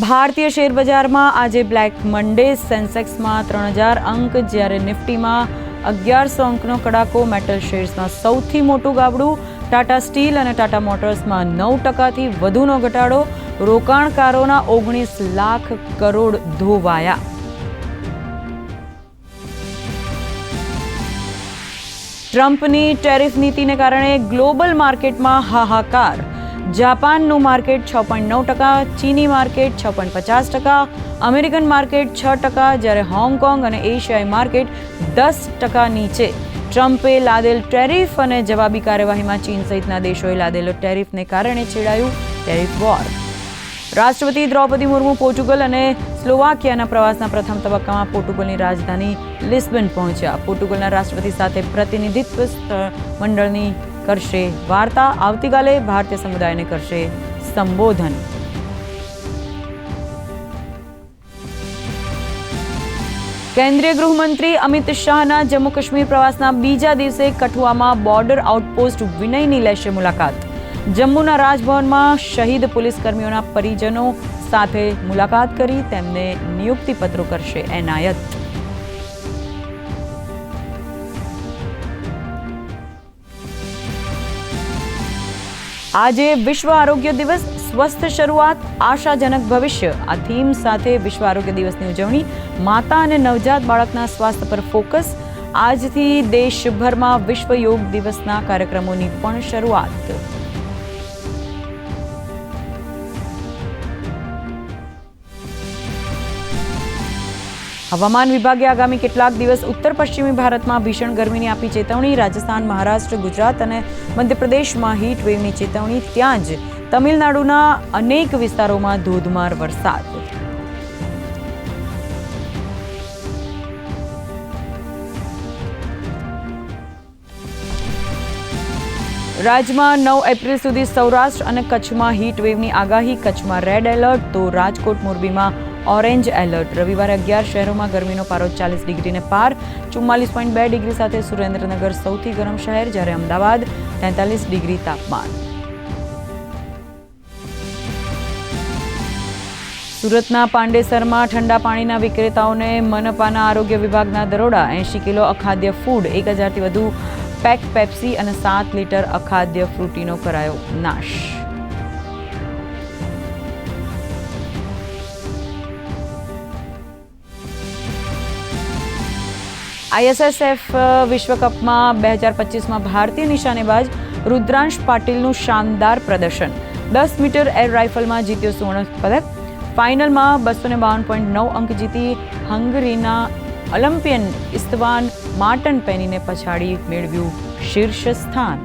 ભારતીય શેર બજારમાં આજે બ્લેક મન્ડે સેન્સેક્સમાં ત્રણ હજાર અંક, જ્યારે નિફ્ટીમાં અગિયારસો અંકનો કડાકો મેટલ શેર્સમાં સૌથી મોટું ગાબડું ટાટા સ્ટીલ અને ટાટા મોટર્સમાં નવ ટકાથી વધુનો ઘટાડો, રોકાણકારોના ઓગણીસ લાખ કરોડ ધોવાયા. ટ્રમ્પની ટેરિફ નીતિને કારણે ગ્લોબલ માર્કેટમાં હાહાકાર જાપાનનું માર્કેટ છ પોઈન્ટ નવ ટકા, ચીની માર્કેટ છ પોઈન્ટ પચાસ ટકા, અમેરિકન માર્કેટ છ ટકા, જ્યારે હોંગકોંગ અને એશિયાઈ માર્કેટ દસ ટકા નીચે. ટ્રમ્પે લાદેલ ટેરિફ અને જવાબી કાર્યવાહીમાં ચીન સહિતના દેશોએ લાદેલો ટેરિફને કારણે છેડાયું ટેરિફ વોર. રાષ્ટ્રપતિ દ્રૌપદી મુર્મુ પોર્ટુગલ અને સ્લોવાકિયાના પ્રવાસના પ્રથમ તબક્કામાં પોર્ટુગલની રાજધાની લિસ્બન પહોંચ્યા. પોર્ટુગલના રાષ્ટ્રપતિ સાથે પ્રતિનિધિત્વ મંડળની કરશે. વાર્તા આવતીકાલે ભારતીય સમુદાયને કરશે સંબોધન. કેન્દ્રીય ગૃહમંત્રી અમિત શાહના જમ્મુ કાશ્મીર પ્રવાસના બીજા દિવસે કઠુઆમાં બોર્ડર આઉટપોસ્ટ વિનયની લેશે મુલાકાત. જમ્મુના રાજભવનમાં શહીદ પોલીસ કર્મીઓના પરિજનો સાથે મુલાકાત કરી તેમને નિયુક્તિપત્રો કરશે એનાયત. આજે વિશ્વ આરોગ્ય દિવસ, સ્વસ્થ શરૂઆત, આશાજનક ભવિષ્ય. આ થીમ સાથે વિશ્વ આરોગ્ય દિવસની ઉજવણી, માતા અને નવજાત બાળકના સ્વાસ્થ્ય પર ફોકસ. આજથી દેશભરમાં વિશ્વ યોગ દિવસના કાર્યક્રમોની પણ શરૂઆત. હવામાન વિભાગે આગામી કેટલાક દિવસ ઉત્તર પશ્ચિમી ભારતમાં ભીષણ ગરમીની આપી ચેતવણી, રાજસ્થાન, મહારાષ્ટ્ર, ગુજરાત અને મધ્યપ્રદેશમાં હીટ વેવની ચેતવણી, ત્યાં જ તમિલનાડુના અનેક વિસ્તારોમાં ધોધમાર વરસાદ. રાજ્યમાં નવ એપ્રિલ સુધી સૌરાષ્ટ્ર અને કચ્છમાં હીટ વેવની આગાહી, કચ્છમાં રેડ એલર્ટ તો રાજકોટ મોરબીમાં ઓરેન્જ એલર્ટ. રવિવારે અગિયાર શહેરોમાં ગરમીનો પારો ચાલીસ ડિગ્રીને પાર. ચુમ્માલીસ પોઈન્ટ બે ડિગ્રી સાથે સુરેન્દ્રનગર સૌથી ગરમ શહેર, જ્યારે અમદાવાદ તેતાલીસ ડિગ્રી તાપમાન. સુરતના પાંડેસરમાં ઠંડા પાણીના વિક્રેતાઓને મનપાના આરોગ્ય વિભાગના દરોડા. એંશી કિલો અખાદ્ય ફૂડ, એક હજારથી વધુ પેક પેપ્સી અને સાત લીટર અખાદ્ય ફ્રૂટીનો કરાયો નાશ. આઈએસએસએફ વિશ્વકપમાં બે હજાર પચીસમાં ભારતીય નિશાનેબાજ રુદ્રાંશ પાટીલનું શાનદાર પ્રદર્શન. દસ મીટર એર રાઇફલમાં જીત્યો સુવર્ણ પદક. ફાઇનલમાં બસો ને બાવન પોઈન્ટ નવ અંક જીતી હંગરીના ઓલિમ્પિયન ઇસ્તવાન માર્ટન પેનીને પછાડી મેળવ્યું શીર્ષ સ્થાન.